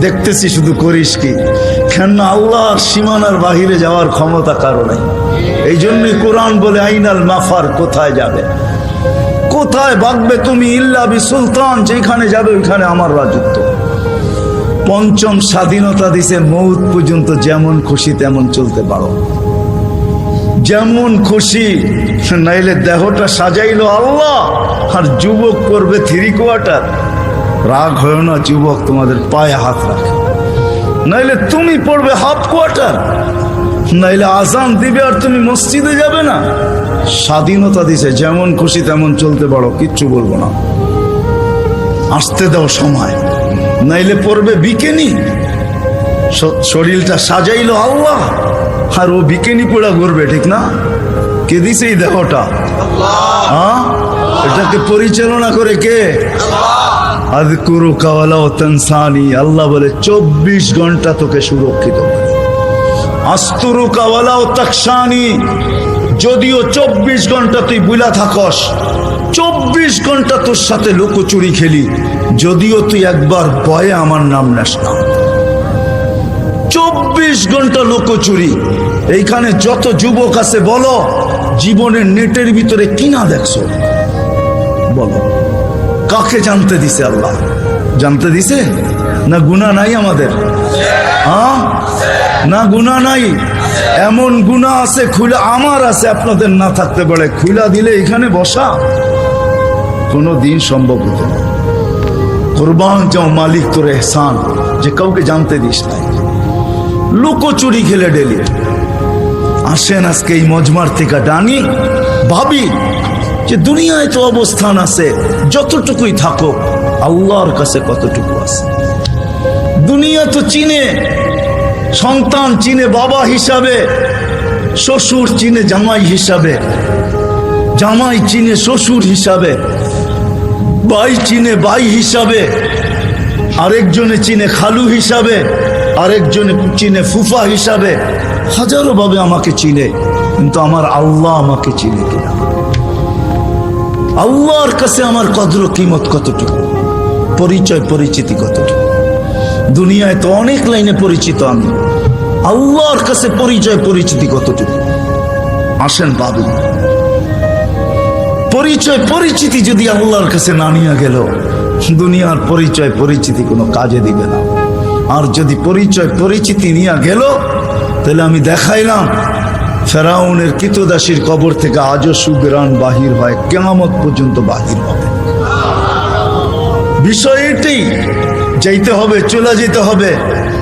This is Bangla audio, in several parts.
দেখতেছি শুধু করিস কি? কেন আল্লাহর সীমানার বাহিরে যাওয়ার ক্ষমতা কারও নাই। এই জন্যই কোরআন বলে, আইনাল মাফার কোথায় যাবে? কোথায় বাগবে তুমি? ইল্লা বি সুলতান, যেখানে যাবে ওইখানে আমার রাজত্ব। পঞ্চম স্বাধীনতা দিছে, মৌত পর্যন্ত যেমন খুশি তেমন চলতে পারো। যেমন খুশি, নাইলে দেহটা সাজাইলো আল্লাহ, আর যুবক করবে থ্রি কোয়ার্টার। রাগ হয় না, যুবক, তোমাদের পায়ে হাত রাখে। নাইলে তুমি পড়বে হাফ কোয়ার্টার নাইলে আজান দিবে আর তুমি মসজিদে যাবে না। স্বাধীনতা দিছে, যেমন খুশি তেমন চলতে পারো, কিচ্ছু বলব না। আসতে দাও সময়, নাইলে পড়বে বিকেনি। শরীরটা সাজাইলো আল্লাহ, আর ও বিকেনি পোড়া ঘুরবে ঠিক না? কে দিছে এই দেহটা? হ্যাঁ এটাকে পরিচালনা করে কে? আদকুরু কাওয়ালা তানসানি, আল্লাহ বলে, চব্বিশ ঘণ্টা তোকে সুরক্ষিত। আস্তুরু কাওয়ালা ও তাকসানি যদিও চব্বিশ ঘণ্টা তুই বুলা থাকস, চব্বিশ ঘণ্টা তোর সাথে লুকোচুরি খেলি, যদিও তুই একবার ভয়ে আমার নাম নেস না। চব্বিশ ঘণ্টা লোকচুরি, এইখানে যত যুবক আছে বলো, জীবনের নেটের ভিতরে কিনা দেখছ? বলো। কাকে জানতে দিছে আল্লাহ? জানতে দিছে? না গুণা নাই আমাদের? হ্যাঁ না গুণা নাই? এমন গুণা আছে, খুলা আমার আছে, আপনাদের না থাকতে পারে। খুলা দিলে এখানে বসা। কোনো দিন সম্ভব হতো না। কোরবান যাও মালিক তোর এহসান, যে কাউকে জানতে দিস নাই। লুকোচুরি খেলে ডেলি আসেন আজকে এই মজমার থেকে ডানি ভাবি যে দুনিয়ায় তো অবস্থান আছে, যতটুকুই থাকো আল্লাহর কাছে কতটুকু আছে? দুনিয়া তো চিনে, সন্তান চিনে বাবা হিসাবে, শ্বশুর চিনে জামাই হিসাবে, জামাই চিনে শ্বশুর হিসাবে বাই চিনে বাই হিসাবে, আরেকজনে চিনে খালু হিসাবে, আরেকজনে চিনে ফুফা হিসাবে, হাজারো ভাবে আমাকে চিনে, কিন্তু আমার আল্লাহ আমাকে চিনে কিনা? আল্লাহর কাছে আমার কদর কিমত কতটুকু? পরিচয়, পরিচিতি কতটুকু? দুনিয়ায় তো অনেক লাইনে পরিচিত আমি। আল্লাহর কাছে পরিচয়, পরিচিতি কতটুকু? আসেন বাবু। পরিচয়, পরিচিতি যদি আল্লাহর কাছে না নিয়ে গেল, দুনিয়ার পরিচয়, পরিচিতি কোনো কাজে দিবে না। আর যদি পরিচয়, পরিচিতি নিয়ে গেল, তাহলে আমি দেখাইলাম ফেরাউনের কিতদাসীর কবর থেকে আজও সুগ্রাণ বাহির হয় কেমত পর্যন্ত বাহির হবে। বিষয় এটাই যাইতে হবে, চলে যেতে হবে,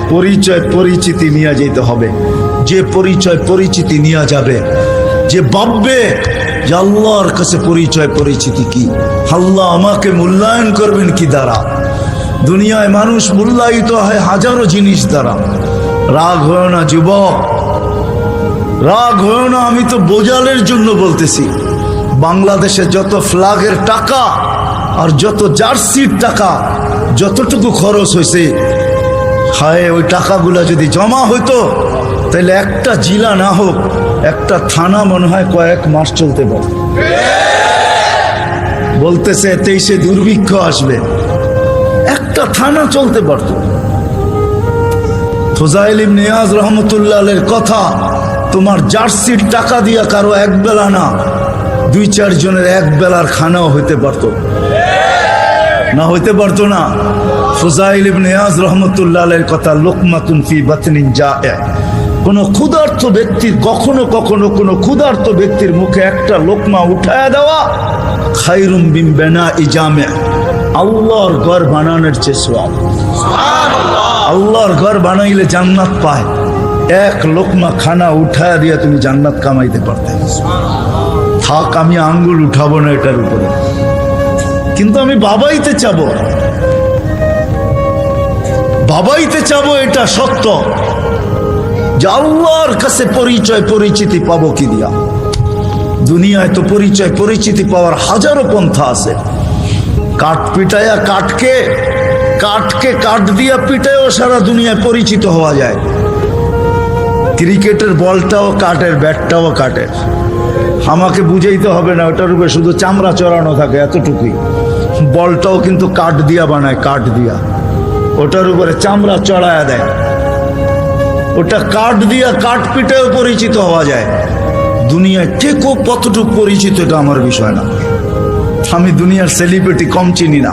পরিচয়, পরিচিতি নিয়ে যেতে হবে। যে পরিচয়, পরিচিতি নিয়ে যাবে, যে ভাববে যে আল্লাহর কাছে পরিচয়, পরিচিতি কি? আল্লাহ আমাকে মূল্যায়ন করবেন কি দ্বারা? দুনিয়ায় মানুষ মূল্যায়িত হয় হাজারো জিনিস দ্বারা। রাগ হয় না, যুবক রাগ হয় না, আমি তো বোঝালের জন্য বলতেছি। বাংলাদেশে যত ফ্ল্যাগের টাকা আর যত জার্সির টাকা, যতটুকু খরচ হয়েছে, হায়, ওই টাকাগুলা যদি জমা হইতো, তাহলে একটা জিলা না হোক, একটা থানা মনে হয় কয়েক মাস চলতে পারে। বলতেছে, তেইশে দুর্ভিক্ষ আসবে। একটা থানা চলতে পারত। ফোজাইল নিয়াজ রহমতুল্লাহের কথা তোমার জার্সির টাকা দিয়া কারও এক বেলা না, দুই চার জনের এক বেলার খানাও হইতে পারত। না হইতে পারতো না। ফুজাইল নিয়াজ রহমতুল্লাহের কথা, লোকমাতুন ফি বাতনিন যা কোন ক্ষুধার্ত ব্যক্তির, কখনো কখনো কোনো ক্ষুধার্ত ব্যক্তির মুখে একটা লোকমা উঠায় দেওয়া, খাইরুম বিম বেনা ইজামে আল্লাহর ঘর বানানোর চেষ্টা আল্লাহর ঘর বানাইলে জান্নাত পায়। এক লোকমা খানা উঠায় দিয়ে তুমি জান্নাত কামাইতে পারতে থাক, আমি আঙ্গুল উঠাবো না এটার উপরে। কিন্তু আমি বাবাইতে চাবো। বাবাইতে চাবো এটা সত্য। যে আল্লাহর কাছে পরিচয়, পরিচিতি পাবো কি দিয়া? দুনিয়ায় তো পরিচয়, পরিচিতি পাওয়ার হাজারো পন্থা আছে। কাঠ পিটায়া কাঠকে কাঠকে কাঠ দিয়া পিটায়ও সারা দুনিয়ায় পরিচিত হওয়া যায়। ক্রিকেটের বলটাও কাঠের ব্যাটটাও কাঠের আমাকে বুঝাইতে হবে না, ওটার উপরে শুধু চামড়া চড়ানো থাকে এতটুকুই। বলটাও কিন্তু কাঠ দিয়া বানায়, কাঠ দিয়া। ওটার উপরে চামড়া চড়ায়া দেয়। ওটা কাঠ দিয়া কাঠ পিটেও পরিচিত হওয়া যায়। দুনিয়ায় কে কতটুকু পরিচিত এটা আমার বিষয় না। আমি দুনিয়ার সেলিব্রিটি কম চিনি না।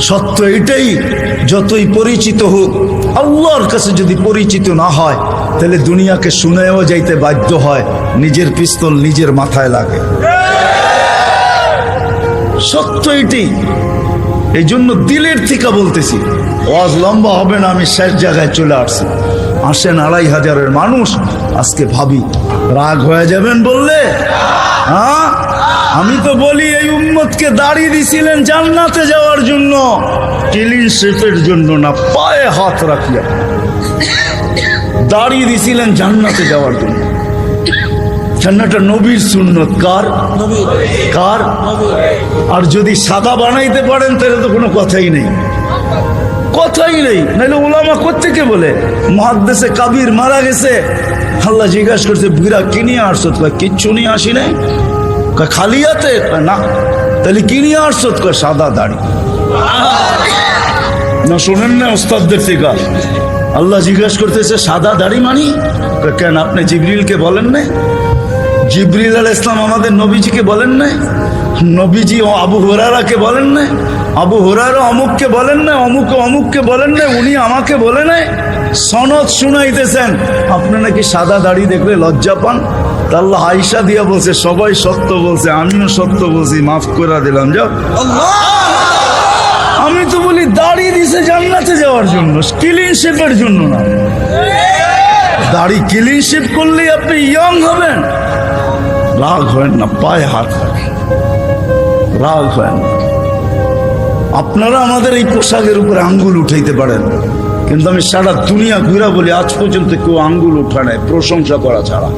সত্য এটাই, যতই পরিচিত হোক, আল্লাহর কাছে যদি পরিচিত না হয়, তাহলে দুনিয়াকে শুনেও যাইতে বাধ্য হয়, নিজের পিস্তল নিজের মাথায় লাগে। সত্য এটাই। এই জন্য দিলের থেকে বলতেছি, ওয়াজ লম্বা হবে না, আমি শেষ জায়গায় চলে আসছি। আসেন আড়াই হাজারের মানুষ, আজকে ভাবি, রাগ হয়ে যাবেন বললে? হ্যাঁ? আমি তো বলি, এই উম্মতকে দাঁড়িয়ে দিছিলেন জান্নাতে যাওয়ার জন্য। ক্লিন শেফের জন্য না, পায়ে হাত রাখিয়া। দাঁড়িয়ে দিছিলেন জান্নাতে যাওয়ার জন্য। জান্নাটা নবীর সুন্নত। কার? কার? আর যদি সাদা বানাইতে পারেন, তাহলে তো কোনো কথাই নেই। কথাই নেই। নাহলে ওলামা কোথেকে বলে? মহাদ্দেশে কাবির মারা গেছে। আল্লাহ জিজ্ঞাসা করছে বিরা কি নিয়ে আসছো কিচ্ছু নিয়ে আসি নাই। খালি হাতে? না। তাহলে কি নিয়ে আসছো সাদা দাড়ি। না, শোনেন না ওস্তাদদের থেকে আল্লাহ জিজ্ঞাসা করতেছে, সাদা দাড়ি মানি? কেন আপনি জিবরিলকে বলেন না জিবরিল আল ইসলাম আমাদের নবীজিকে বলেন না নবীজি ও আবু হরারাকে বলেন না আবু হুরারা অমুককে বলেন না অমুক অমুককে বলেন না উনি আমাকে বলে নাই। সনদ শুনাইতেছেন। আপনি নাকি সাদা দাড়ি দেখলে লজ্জা পান? তা আল্লাহ আইসা দিয়া বলছে সবাই সত্য বলছে আমিও সত্য বলছি মাফ করে দিলাম যাও। আমি তো বলি দাড়ি দিছে জান্নাতে যাওয়ার জন্য ক্লিন শেপের জন্য না। দাড়ি ক্লিন শেপ করলেই আপনি ইয়ং হবেন। রাগ হয় না পায়ে হাত রাগ হয় না। আপনারা আমাদের এই পোশাকের উপরে আঙ্গুল উঠাইতে পারেন। কিন্তু আমি সারা দুনিয়া ঘুরা বলি, আজ পর্যন্ত কেউ আঙ্গুল উঠায় নাই, প্রশংসা করা ছাড়া।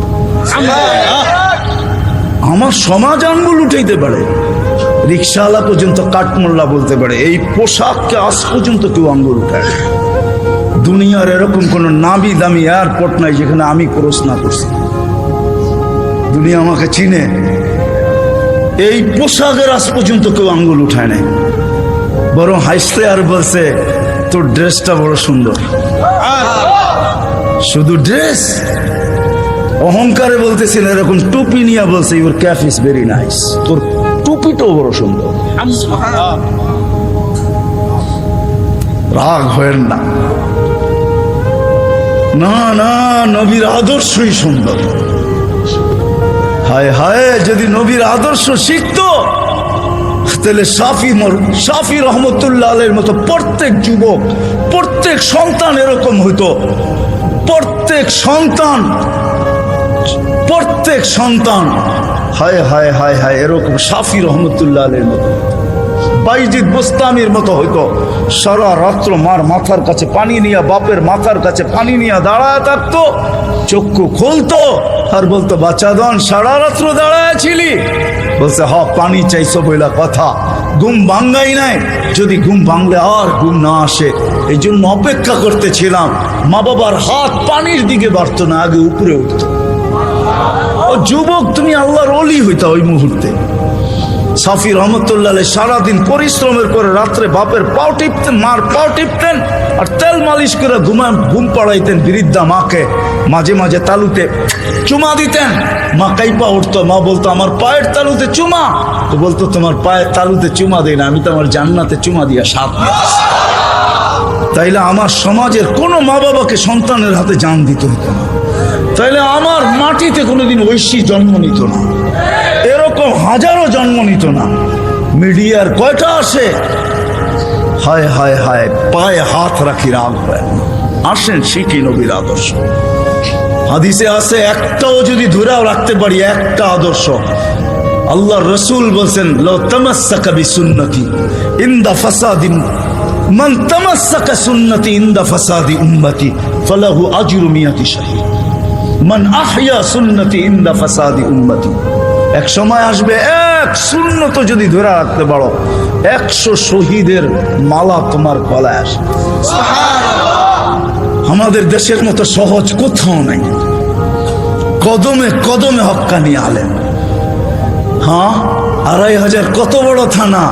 আমার সমাজ আঙ্গুল উঠাইতে পারে। রিক্সাওয়ালা পর্যন্ত কাঠমোল্লা বলতে পারে, এই পোশাককে আজ পর্যন্ত কেউ আঙ্গুল উঠায়। দুনিয়ার এরকম কোন নামি দামি এয়ারপোর্ট নাই যেখানে আমি ক্রস না করছি। দুনিয়া আমাকে চিনে। এই পোশাকের আজ পর্যন্ত কেউ আঙ্গুল উঠায় নাই। বরং হাসতে আর বলছে, তোর ড্রেসটা বড় সুন্দর। শুধু ড্রেস? অহংকারে বলতেছিল, এরকম টুপি নিয়ে বলছে your cap is very nice তোর টুপিটাও বড় সুন্দর। রাগ হয়েন না। না না, নবীর আদর্শই সুন্দর। হায় হায়, যদি নবীর আদর্শ শিখতো তাহলে সাফি সাফি রহমতুল্লাহ আলের মতো প্রত্যেক যুবক, প্রত্যেক সন্তান এরকম হইতো। প্রত্যেক সন্তান প্রত্যেক সন্তান, হায় হায় হায় হায়, এরকম সাফি রহমতুল্লাহ আলের মতো। বাইজিদ বোস্তামির মতো হইতো। সারা রাত্র মার মাথার কাছে পানি নিয়ে, বাপের মাথার কাছে পানি নিয়ে দাঁড়ায় থাকতো। চক্ষু খুলতো আর বলতো বাচ্চাদন সারা রাত্র দাঁড়ায় ছিলি? বলছে, হ, পানি চাইছো বইলা কথা। ঘুম ভাঙ্গাই নাই। যদি ঘুম ভাঙলে আর ঘুম না আসে। এই জন্য অপেক্ষা করতেছিলাম। মা বাবার হাত পানির দিকে বাড়তো না, আগে উপরে উঠত। ও যুবক, তুমি আল্লাহর অলি হইতা ওই মুহূর্তে। সাফি রহমতুল্লাহ সারাদিন পরিশ্রমের করে রাত্রে বাপের পাও টিপতেন, মার পাও টিপতেন আর তেল মালিশ করে ঘুমা ঘুম পাড়াইতেন বৃদ্ধা মাকে। মাঝে মাঝে তালুতে চুমা দিতেন। মা কাইপা উঠতো, মা বলতো, আমার পায়ের তালুতে চুমা। তো বলতো, তোমার পায়ের তালুতে চুমা দেয় না, আমি তো আমার জান্নাতে চুমা দিয়া সাপ তাইলে আমার সমাজের কোনো মা বাবাকে সন্তানের হাতে জান দিত হতো না। তাইলে আমার মাটিতে কোনোদিন ঐশী জন্ম নিত না। এরকম হাজারো জন্ম নিত না। মিডিয়ার কয়টা আসে? হায় হায় হায়, পায়ে হাত রাখি হয়। আসেন শিখি নবীর আদর্শ। হাদিসে আছে, একটাও যদি ধরেও রাখতে পারি, একটা আদর্শ। আল্লাহ রসুল বলছেন, লো বিসুন্নতি ইন্দা ফাসাদি সুন্নতি ইন্দা ফাসাদি উম্মতি, ফালাহু আজরু মিয়াতি শাহীদ মান সুন্নতি ইন্দা ফাসাদি উম্মতি। এক সময় আসবে, এক শূন্য তো যদি ধরে রাখতে পারো, একশো শহীদের মালা তোমার গলায় আসবে আমাদের দেশের মতো সহজ কোথাও নাই। কদমে কদমে হক্কানি আলেন হ্যাঁ? আড়াই হাজার কত বড় থানা?